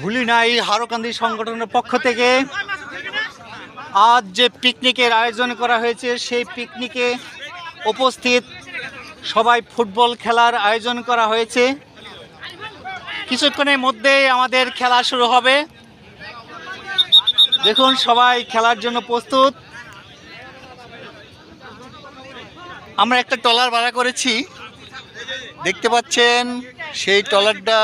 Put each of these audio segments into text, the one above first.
ভুলি নাই, হারকান্দি সংগঠনের পক্ষ থেকে। আজ যে পিকনিকের আয়োজন করা হয়েছে, সেই পিকনিকে উপস্থিত সবাই ফুটবল খেলার আয়োজন করা হয়েছে। কিছুক্ষণের মধ্যেই আমাদের খেলা শুরু হবে। দেখুন, সবাই খেলার জন্য প্রস্তুত। আমরা একটা ট্রলার ভাড়া করেছি। দেখতে পাচ্ছেন, সেই ট্রলারটা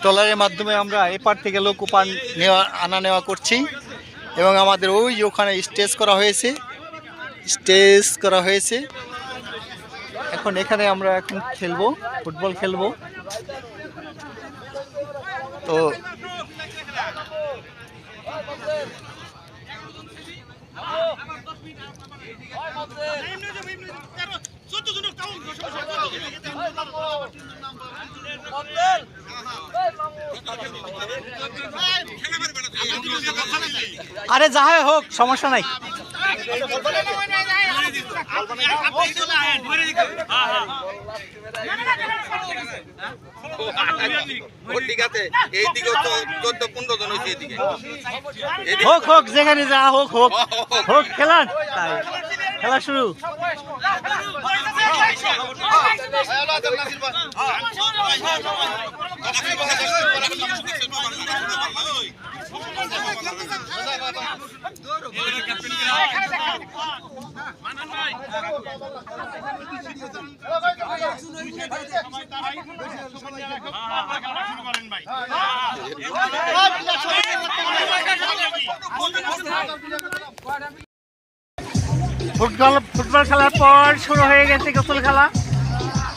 ট্রলারের মাধ্যমে আমরা এপার থেকে লোক উপান নেওয়া, আনা নেওয়া করছি। এবং আমাদের ওই ওখানে স্টেজ করা হয়েছে, স্টেজ করা হয়েছে। এখন এখানে আমরা এখন খেলব, ফুটবল খেলব। তো আরে যা হয় হোক সমস্যা নাই হোক হোক যেখানে যা হোক হোক হোক খেলান খেলা শুরু ফুটবল ফুটবল খেলার পর শুরু হয়ে গেছে গোসল খেলা।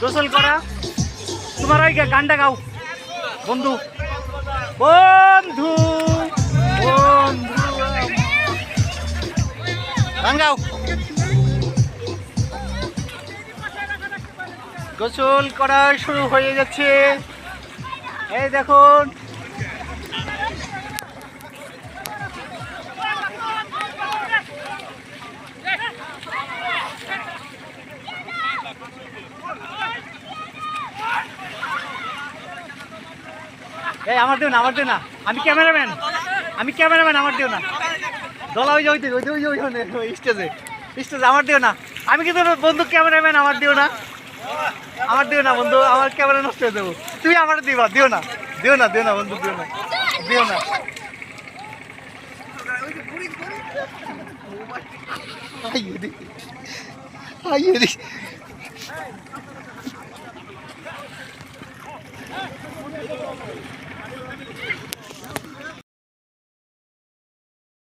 গোসল করা। তোমার ওই গানটা গাও। বন্ধু বন্ধু। বন্ধু। গান গোসল করা শুরু হয়ে যাচ্ছে এই দেখুন। এই আমার দিও না, আমার দিও না। আমি ক্যামেরাম্যান। আমি ক্যামেরাম্যান, আমার দিও না। দলা ওই যে, ওই ওই ওই ওই স্টেজে। স্টেজে আমার দিও না। আমি কিন্তু বন্ধু ক্যামেরাম্যান, আমার দিও না। আমার দিও না বন্ধু, আমার ক্যামেরা নষ্ট হয়ে দেবো তুমি আমার দিবা, দিও না। দিও না দিও না বন্ধু, দিও না। দিও না। আইয়ে দি